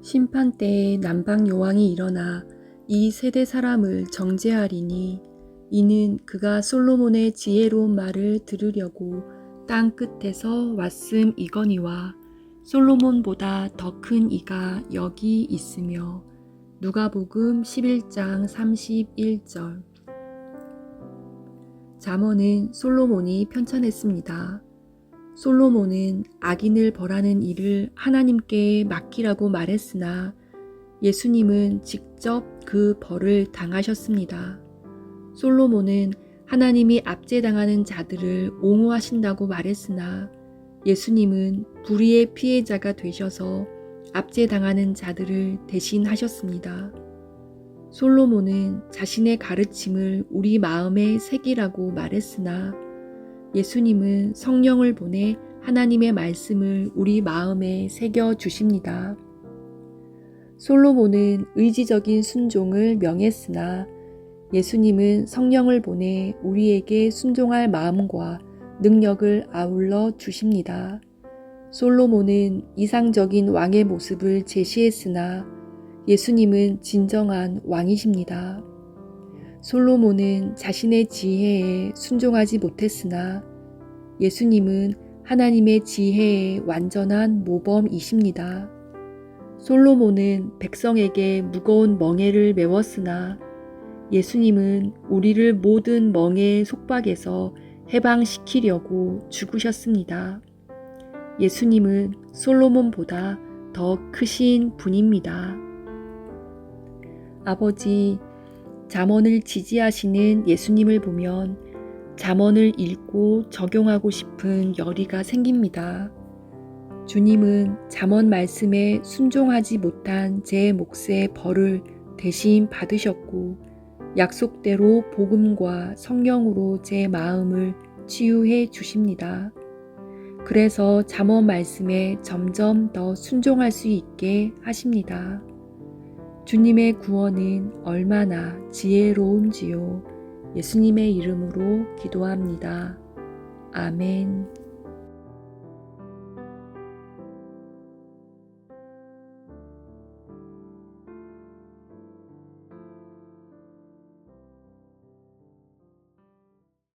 심판 때에 남방 여왕이 일어나 이 세대 사람을 정죄하리니 이는 그가 솔로몬의 지혜로운 말을 들으려고 땅 끝에서 왔음 이거니와 솔로몬보다 더 큰 이가 여기 있으며 누가복음 11장 31절 잠언은 솔로몬이 편찬했습니다. 솔로몬은 악인을 벌하는 일을 하나님께 맡기라고 말했으나 예수님은 직접 그 벌을 당하셨습니다. 솔로몬은 하나님이 압제당하는 자들을 옹호하신다고 말했으나 예수님은 불의의 피해자가 되셔서 압제당하는 자들을 대신하셨습니다. 솔로몬은 자신의 가르침을 우리 마음에 새기라고 말했으나 예수님은 성령을 보내 하나님의 말씀을 우리 마음에 새겨 주십니다. 솔로몬은 의지적인 순종을 명했으나 예수님은 성령을 보내 우리에게 순종할 마음과 능력을 아울러 주십니다. 솔로몬은 이상적인 왕의 모습을 제시했으나 예수님은 진정한 왕이십니다. 솔로몬은 자신의 지혜에 순종하지 못했으나 예수님은 하나님의 지혜의 완전한 모범이십니다. 솔로몬은 백성에게 무거운 멍에를 메웠으나 예수님은 우리를 모든 멍에의 속박에서 해방시키려고 죽으셨습니다. 예수님은 솔로몬보다 더 크신 분입니다. 아버지, 잠언을 지지하시는 예수님을 보면 잠언을 읽고 적용하고 싶은 열의가 생깁니다. 주님은 잠언 말씀에 순종하지 못한 제 몫의 벌을 대신 받으셨고 약속대로 복음과 성령으로 제 마음을 치유해 주십니다. 그래서 잠언 말씀에 점점 더 순종할 수 있게 하십니다. 주님의 구원은 얼마나 지혜로운지요. 예수님의 이름으로 기도합니다. 아멘.